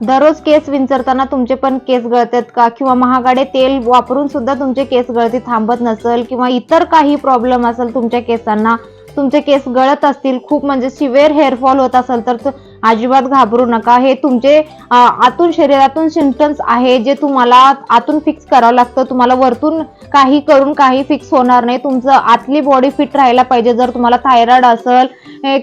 दररोज केस विंचरताना तुमचे पण केस गळतात का? किंवा महागाडे तेल वापरून सुद्धा तुमचे केस गळती थांबत नसेल किंवा इतर काही प्रॉब्लेम असेल तुमच्या केसांना तुमचे केस गळत असतील खूप म्हणजे सिव्हिअर हेअरफॉल होत असेल तर अजिबात घाबरू नका. हे तुमचे आतून शरीरातून सिमटम्स आहे जे तुम्हाला आतून फिक्स करावं लागतं. तुम्हाला वरतून काही करून काही फिक्स होणार नाही. तुमचं आतली बॉडी फिट राहायला पाहिजे. जर तुम्हाला थायरॉइड असेल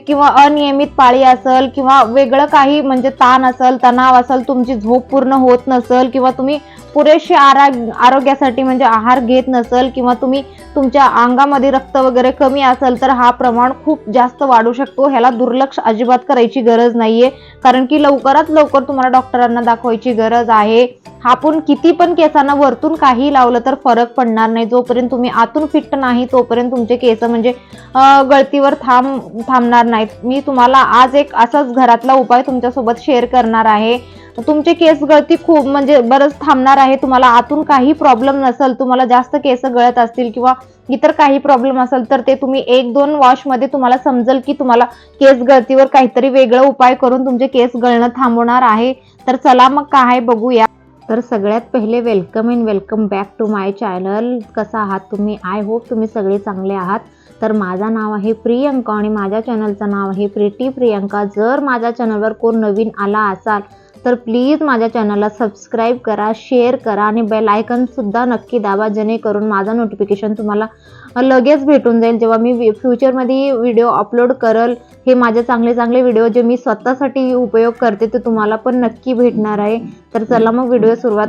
किंवा अनियमित पाळी असेल किंवा वेगळं काही म्हणजे ताण असेल तणाव असेल तुमची झोप पूर्ण होत नसेल किंवा तुम्ही पुरेसे आरा आरोग्यासाठी म्हणजे आहार घेत नसेल किंवा तुम्ही तुमच्या अंगामध्ये रक्त वगैरे कमी असेल तर हा प्रमाण खूप जास्त वाढू शकतो. ह्याला दुर्लक्ष अजिबात करायची गरज नाहीये. कारण की लवकरात लवकर तुम्हाला डॉक्टरांना दाखवायची गरज आहे. आपण किती पण केसांना वरतून काही लावलं तर फरक पडणार नाही. जोपर्यंत तुम्ही आतून फिट नाही तोपर्यंत तुमचे केस म्हणजे गळतीवर थांब थांबणार नाहीत. मी तुम्हाला आज एक असाच घरातला उपाय तुमच्यासोबत शेअर करणार आहे. तुमचे केस गळती खूप म्हणजे बरंच थांबणार आहे. तुम्हाला आतून काही प्रॉब्लेम नसेल तुम्हाला जास्त केस गळत असतील किंवा इतर काही प्रॉब्लेम असेल तर ते तुम्ही एक दोन वॉशमध्ये तुम्हाला समजेल की तुम्हाला केस गळतीवर काहीतरी वेगळं उपाय करून तुमचे केस गळणं थांबवणार आहे. तर चला मग काय बघूया. तर सगळ्यात पहिले welcome in welcome back to my channel कसा आहात तुम्ही? आय होप तुम्ही सगळे चांगले आहात. तर माझं नाव आहे प्रियंका आणि माझ्या चॅनलचं नाव आहे प्रिटी प्रियंका. जर माझ्या चॅनलवर कोण नवीन आला असाल तर प्लीज माझ्या चॅनलला सबस्क्राईब करा शेअर करा आणि बेल आयकनसुद्धा नक्की दाबा जेणेकरून माझं नोटिफिकेशन तुम्हाला लगेच भेटून जाईल. जेव्हा मी फ्युचरमध्ये व्हिडिओ अपलोड करल हे माझे चांगले चांगले व्हिडिओ जे मी स्वतःसाठी उपयोग करते ते तुम्हाला पण नक्की भेटणार आहे. तर चला मग व्हिडिओ सुरुवात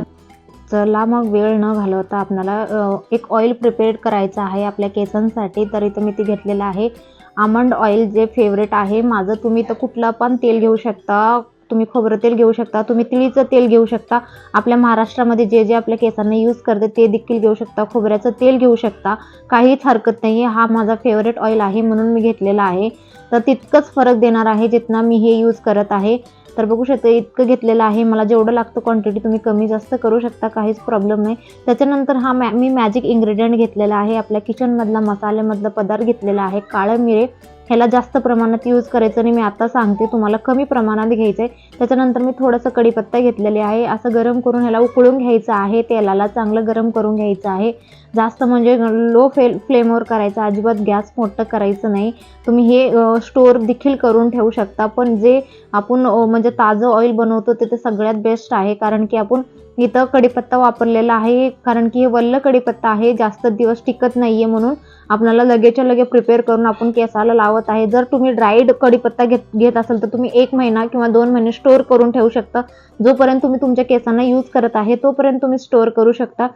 चला मग वेळ न घालवता आपल्याला एक ऑइल प्रिपेअर करायचं आहे आपल्या केसांसाठी. तर इथं मी ते घेतलेलं आहे. आमंड ऑइल जे फेवरेट आहे माझं तुम्ही तर कुठलं पण तेल घेऊ शकता. तुम्ही खोबरं तेल घेऊ शकता तुम्ही तिळीचं तेल घेऊ शकता. आपल्या महाराष्ट्रामध्ये जे जे आपल्या केसांना यूज करते ते देखील घेऊ शकता. खोबऱ्याचं तेल घेऊ शकता. काहीच हरकत नाही आहे हा माझा फेवरेट ऑइल आहे म्हणून मी घेतलेला आहे. तर तितकंच फरक देणार आहे जितना मी हे यूज करत आहे. तर बघू शकता इतकं घेतलेलं आहे. मला जेवढं लागतं क्वांटिटी तुम्ही कमी जास्त करू शकता काहीच प्रॉब्लेम नाही. त्याच्यानंतर हा मॅ मी मॅजिक इन्ग्रेडियंट घेतलेला आहे. आपल्या किचनमधला मसाल्यामधला पदार्थ घेतलेला आहे. काळं मिरे ह्याला जास्त प्रमाणात यूज करायचं आणि मी आता सांगते तुम्हाला कमी प्रमाणात घ्यायचं आहे त्याच्यानंतर मी थोडंसं कढीपत्ता घेतलेले आहे. असं गरम करून ह्याला उकळून घ्यायचं आहे. तेलाला चांगलं गरम करून घ्यायचं आहे. जास्त म्हणजे लो फे फ्लेमवर करायचं अजिबात गॅस मोठं करायचं नाही. तुम्ही हे स्टोअर देखील करून ठेवू शकता. पण जे आपण म्हणजे ताजं ऑइल बनवतो ते तर सगळ्यात बेस्ट आहे. कारण की आपण इथं कढीपत्ता वापरलेला आहे कारण की हे वल्ल कडीपत्ता आहे जास्त दिवस टिकत नाहीये म्हणून आपल्याला लगेचच्या लगे प्रिपेअर करून आपण केसाला लावत आहे. जर तुम्ही ड्राईड कढीपत्ता घेत घेत असाल तर तुम्ही एक महिना किंवा दोन महिने स्टोअर करून ठेवू शकता. जोपर्यंत तुम्ही तुमच्या केसांना यूज करत आहे तोपर्यंत तुम्ही स्टोअर करू शकता.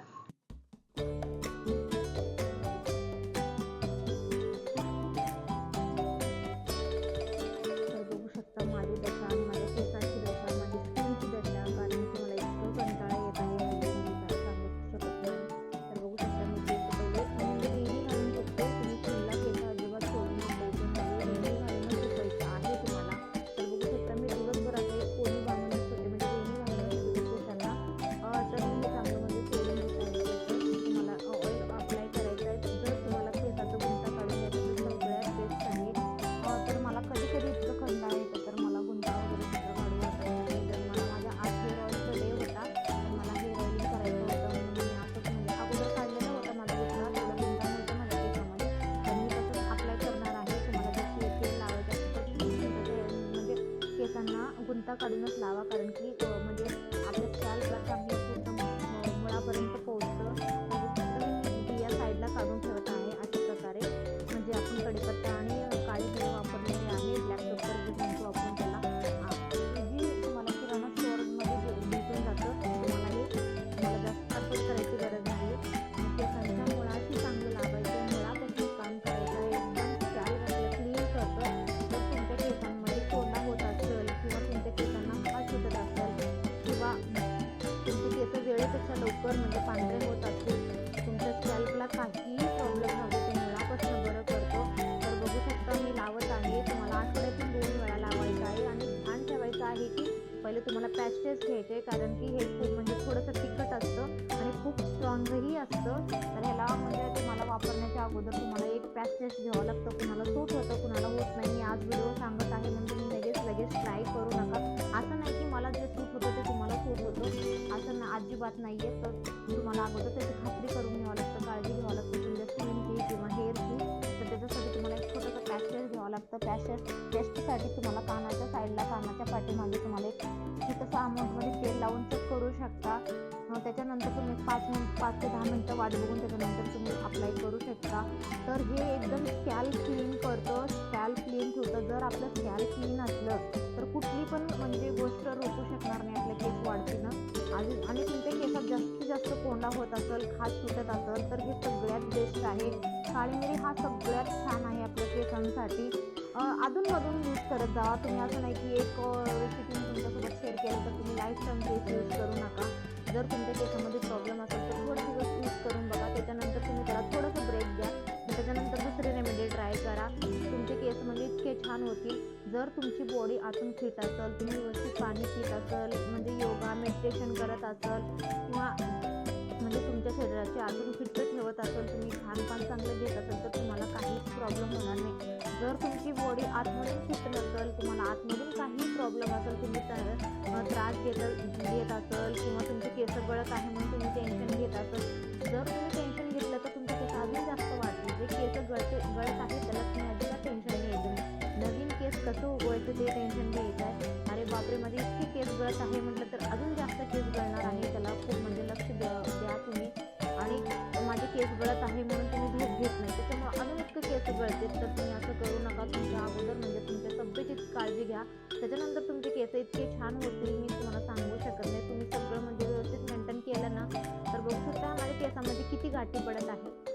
काढूनच लावा कारण की म्हणजे पॅचेस घ्यायचे कारण की हे खूप म्हणजे थोडंसं तिखट असतं आणि खूप स्ट्रॉंगही असतं. तर ह्याला म्हणजे तुम्हाला वापरण्याच्या अगोदर तुम्हाला एक पॅचेस टेस्ट घ्यावं लागतं कुणाला सूट होतं कुणाला होत नाही. मी आज व्हिडिओ सांगत आहे म्हणजे तुम्ही लगेच लगेच ट्राय करू नका. असं नाही की मला जे सूट होतं ते तुम्हाला सूट होतं. असं ना अजिबात नाही आहे तर तुम्हाला अगोदर त्याची खात्री करून घ्यावं लागतं काळजी घ्यावं लागतं. लागतं. पॅच टेस्टसाठी तुम्हाला कानाच्या साईडला कानाच्या पाठीमागे तुम्हाला एक छोटंसं अमाऊंटमध्ये तेल लावून चेक करू शकता. त्याच्यानंतर तुम्ही पाच मिनिट पाच ते दहा मिनटं वाट बघून त्याच्यानंतर तुम्ही अप्लाय करू शकता. तर हे एकदम स्कॅल क्लीन करतं. स्कॅल क्लीन ठेवतं. जर आपलं स्कॅल क्लीन असलं तर कुठली पण म्हणजे गोष्ट रोखू शकणार नाही आपल्या केस वाढतीनं. आणि आणि तुमच्या केसात जास्तीत जास्त कोंडा होत असेल खाज सुटत असेल तर हे सगळ्यात बेस्ट आहे. काळी मिरी हा सगळ्यात छान आहे आपल्या केसांसाठी. अधूनमधून यूज करत जावा तुम्ही असं नाही की एक रेसिपी तुमच्यासोबत शेअर केलं तर तुम्ही लाईफ टाईम केस यूज करू नका. जर तुमच्या केसामध्ये प्रॉब्लेम असेल तर थोडे दिवस यूज करून बघा. त्याच्यानंतर तुम्ही त्याला थोडंसं ब्रेक द्या. त्याच्यानंतर दुसरी रेमेडी ट्राय करा. तुमचे केस म्हणजे इतके छान होतील. जर तुमची बॉडी आतून फिट असेल तुम्ही व्यवस्थित पाणी पित असेल म्हणजे योगा मेडिटेशन करत असाल किंवा म्हणजे तुमच्या शरीराची आतून फिट ठेवत असाल तुम्ही खानपान चांगलं घेत असाल तर तुम्हाला काहीच प्रॉब्लेम होणार नाही. जर तुमची बॉडी आतमधून फिट नसेल तुम्हाला आतमधून काही प्रॉब्लेम असेल तुम्ही त्रास घेत घेत असेल किंवा तुमचे केस गळत आहे म्हणून तुम्ही टेन्शन घेत असाल जर तुम्ही टेन्शन घेतलं तर तुमचे केस अजून जास्त वाढतील जे केस गळते गळत आहे त्याला तुम्ही कसं उगवायचं ते टेन्शन घ्यायचं आहे अरे बापरे माझे इतके केस गळत आहे. म्हटलं तर अजून जास्त केस गळणार आहे. त्याला खूप म्हणजे लक्ष द्या द्या तुम्ही. आणि माझे केस गळत आहे म्हणून तुम्ही झोप घेत नाही. त्याच्यामुळे अजून इतकं केस गळते तर तुम्ही असं करू नका. तुमच्या अगोदर म्हणजे तुमच्या तब्येतीची काळजी घ्या. त्याच्यानंतर तुमचे केस इतके छान होतील मी तुम्हाला सांगू शकत नाही. तुम्ही सगळं म्हणजे व्यवस्थित मेंटेन केलं ना तर बघू शकता माझ्या केसामध्ये किती गाठी पडत आहे.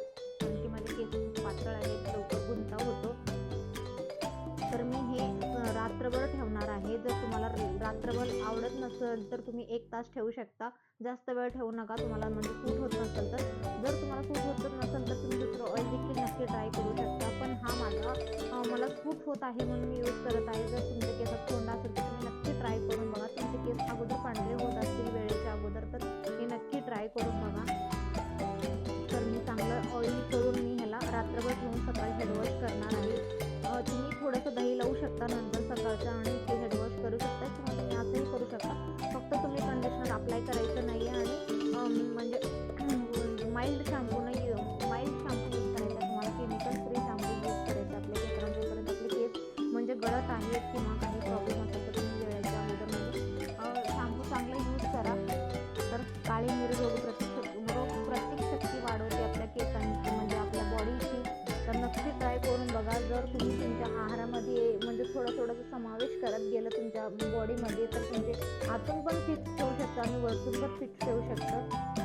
रात्रभर ठेवणार आहे. जर तुम्हाला रात्रभर आवडत नसेल तर तुम्ही एक तास ठेवू शकता. जास्त वेळ ठेवू नका तुम्हाला म्हणजे सूट होत नसेल तर. जर तुम्हाला सूट होत नसेल तर तुम्ही दुसरं ऑइल देखील नक्की ट्राय करू शकता. पण हा माझा मला सूट होत आहे म्हणून मी यूज करत आहे. जर तुमच्या केसात कोंडा असेल तर तुम्ही नक्की ट्राय करून बघा. तुमचे केस अगोदर पाणी गळत किंवा काही प्रॉब्लेम असेल तर तुम्ही वेळेच्या अगोदरमध्ये म्हणजे चांगला यूज करा. तर काळी मिरी रोग प्रतिशत रोग शक्ती वाढवते आपल्या केसांची म्हणजे आपल्या बॉडीची तर नक्की ट्राय करून बघा. जर तुम्ही तुमच्या आहारामध्ये म्हणजे थोडं थोडंसं समावेश करत गेलं तुमच्या बॉडीमध्ये तर तुमचे आतून पण फिट ठेवू शकता आणि वरतून पण फिट ठेवू शकता.